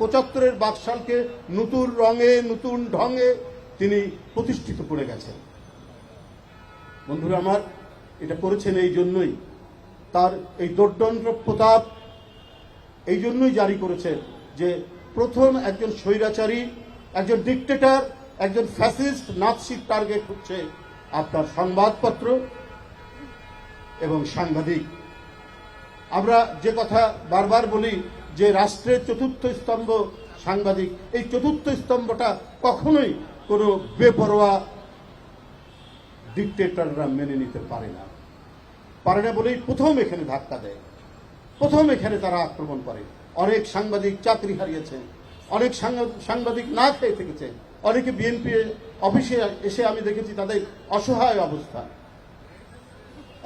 পঁচাত্তরের বাকশালকে নতুন রঙে, নতুন ঢঙে তিনি প্রতিষ্ঠিত করে গেছেন। বন্ধুরা আমার, এটা করেছেন এই জন্যই। তার এই দোর্দণ্ড প্রতাপ এই জন্যই জারি করেছেন যে প্রথম একজন স্বৈরাচারী, একজন ডিকটেটর একজন ফ্যাসিস্ট নাৎসির টার্গেট হচ্ছে আপনার সংবাদপত্র এবং সাংবাদিক। আমরা যে কথা বারবার বলি যে রাষ্ট্রের চতুর্থ স্তম্ভ সাংবাদিক, এই চতুর্থ স্তম্ভটা কখনোই কোনো বেপরোয়া ডিকটেটররা মেনে নিতে পারে না। পারে না বলেই প্রথম এখানে ধাক্কা দেয়। প্রথম এখানে তারা আক্রমণ করে। অনেক সাংবাদিক চাকরি হারিয়েছে। অনেক সাংবা- সাংবাদিক না খেয়ে থেকেছে। অনেকে বিএনপি অফিসে এসে আমি দেখেছি তাদের অসহায় অবস্থা।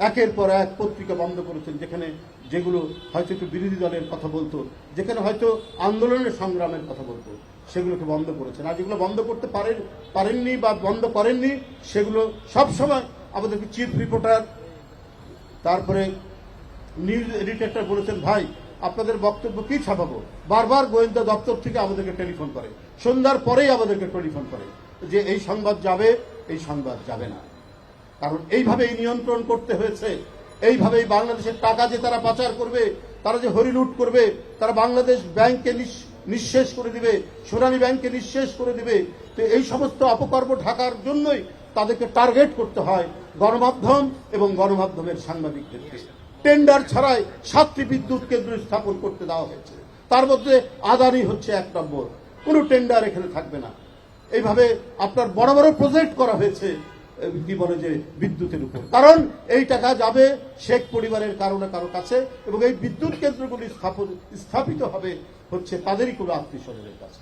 একের পর এক পত্রিকা বন্ধ করেছেন, যেখানে যেগুলো হয়তো একটু বিরোধী দলের কথা বলতো, যেখানে হয়তো আন্দোলনের সংগ্রামের কথা বলতো, সেগুলোকে বন্ধ করেছেন। আর যেগুলো বন্ধ করতে পারেন, পারেননি বা বন্ধ করেননি, সেগুলো সবসময় আমাদেরকে চিফ রিপোর্টার, তারপরে নিউজ এডিটরটা বলেছেন, ভাই, আপনাদের বক্তব্য কি ছাপাবো? বারবার গোয়েন্দা দপ্তর থেকে আমাদেরকে টেলিফোন করে। সন্ধ্যার পরেই আমাদেরকে টেলিফোন করে যে, এই সংবাদ যাবে, এই সংবাদ যাবে না। কারণ এইভাবেই নিয়ন্ত্রণ করতে হয়েছে, এইভাবেই বাংলাদেশের টাকা যে তারা পাচার করবে, তারা যে হরিলুট করবে, তারা বাংলাদেশ ব্যাংককে নিঃশেষ করে দিবে, সোনালী ব্যাংককে নিঃশেষ করে দিবে, তো এই সমস্ত অপকর্ম ঢাকার জন্যই তাদেরকে টার্গেট করতে হয় গণমাধ্যম এবং গণমাধ্যমের সাংবাদিকদেরকে টেন্ডার ছাড়াই সাতটি বিদ্যুৎ কেন্দ্র স্থাপন করতে দেওয়া হয়েছে। তার মধ্যে আদানি হচ্ছে এক নম্বর। কোনো টেন্ডার এখানে থাকবে না। এইভাবে আপনার বড় বড় প্রজেক্ট করা হয়েছে। কি বলে যে বিদ্যুতের উপর। কারণ এই টাকা যাবে শেখ পরিবারের কারণে কারও কাছে এবং এই বিদ্যুৎ কেন্দ্রগুলি স্থাপন, স্থাপিত হবে হচ্ছে তাদেরই কোনো আত্মীয় স্বজনের কাছে।